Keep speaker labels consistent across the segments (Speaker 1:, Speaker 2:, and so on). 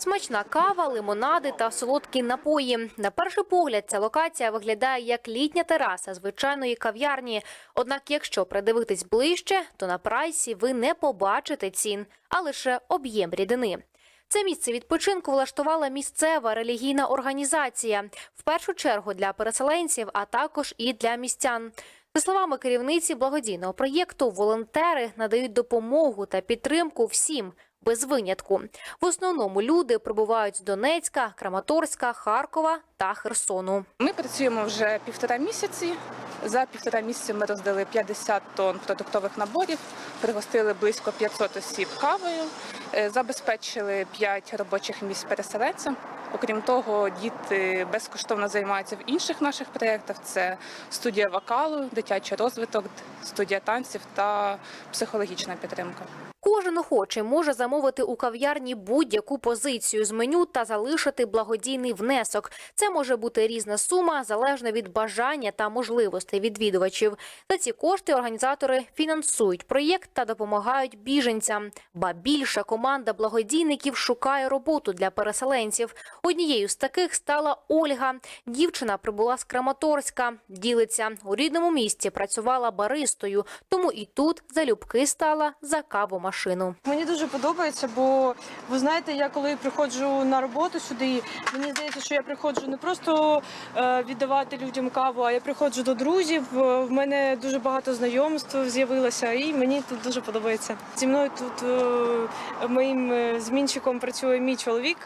Speaker 1: Смачна кава, лимонади та солодкі напої. На перший погляд, ця локація виглядає як літня тераса звичайної кав'ярні. Однак, якщо придивитись ближче, то на прайсі ви не побачите цін, а лише об'єм рідини. Це місце відпочинку влаштувала місцева релігійна організація, в першу чергу для переселенців, а також і для містян. За словами керівниці благодійного проєкту, волонтери надають допомогу та підтримку всім без винятку. В основному люди прибувають з Донецька, Краматорська, Харкова та Херсону.
Speaker 2: Ми працюємо вже півтора місяці. За півтора місяці ми роздали 50 тонн продуктових наборів, пригостили близько 500 осіб кавою, е, забезпечили 5 робочих місць переселенцям. Окрім того, діти безкоштовно займаються в інших наших проєктах: це студія вокалу, дитячий розвиток, студія танців та психологічна підтримка.
Speaker 1: Кожен охочий може замовити у кав'ярні будь-яку позицію з меню та залишити благодійний внесок. Це може бути різна сума, залежно від бажання та можливостей відвідувачів. За ці кошти організатори фінансують проєкт та допомагають біженцям. Ба більша команда благодійників шукає роботу для переселенців. Однією з таких стала Ольга. Дівчина прибула з Краматорська. Ділиться у рідному місті, працювала баристою, тому і тут залюбки стала за кавомашину.
Speaker 3: Мені дуже подобається, бо ви знаєте, я коли приходжу на роботу сюди, мені здається, що я приходжу не просто е, віддавати людям каву, а я приходжу до друзів. Е, В мене дуже багато знайомств з'явилося, і мені тут дуже подобається. Зі мною тут е, моїм змінщиком працює мій чоловік.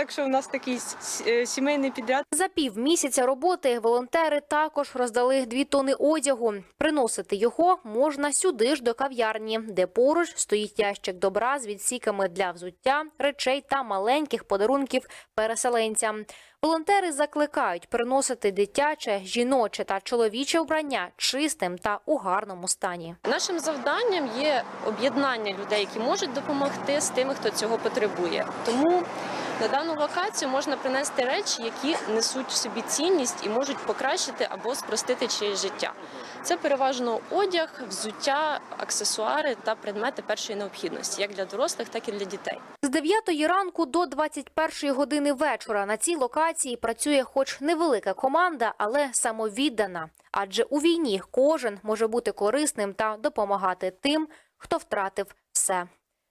Speaker 3: Так що у нас такий е, сімейний підряд.
Speaker 1: За півмісяця роботи волонтери також роздали дві тони одягу. Приносити його можна сюди ж до кав'ярні, де поруч стоїть ящик добра з відсіками для взуття, речей та маленьких подарунків переселенцям. Волонтери закликають приносити дитяче, жіноче та чоловіче вбрання чистим та у гарному стані.
Speaker 4: Нашим завданням є об'єднання людей, які можуть допомогти з тими, хто цього потребує. Тому на дану локацію можна принести речі, які несуть в собі цінність і можуть покращити або спростити чиєсь життя. Це переважно одяг, взуття, аксесуари та предмети першої необхідності, як для дорослих, так і для дітей.
Speaker 1: З 9 ранку до 21 години вечора на цій локації працює хоч невелика команда, але самовіддана. Адже у війні кожен може бути корисним та допомагати тим, хто втратив все.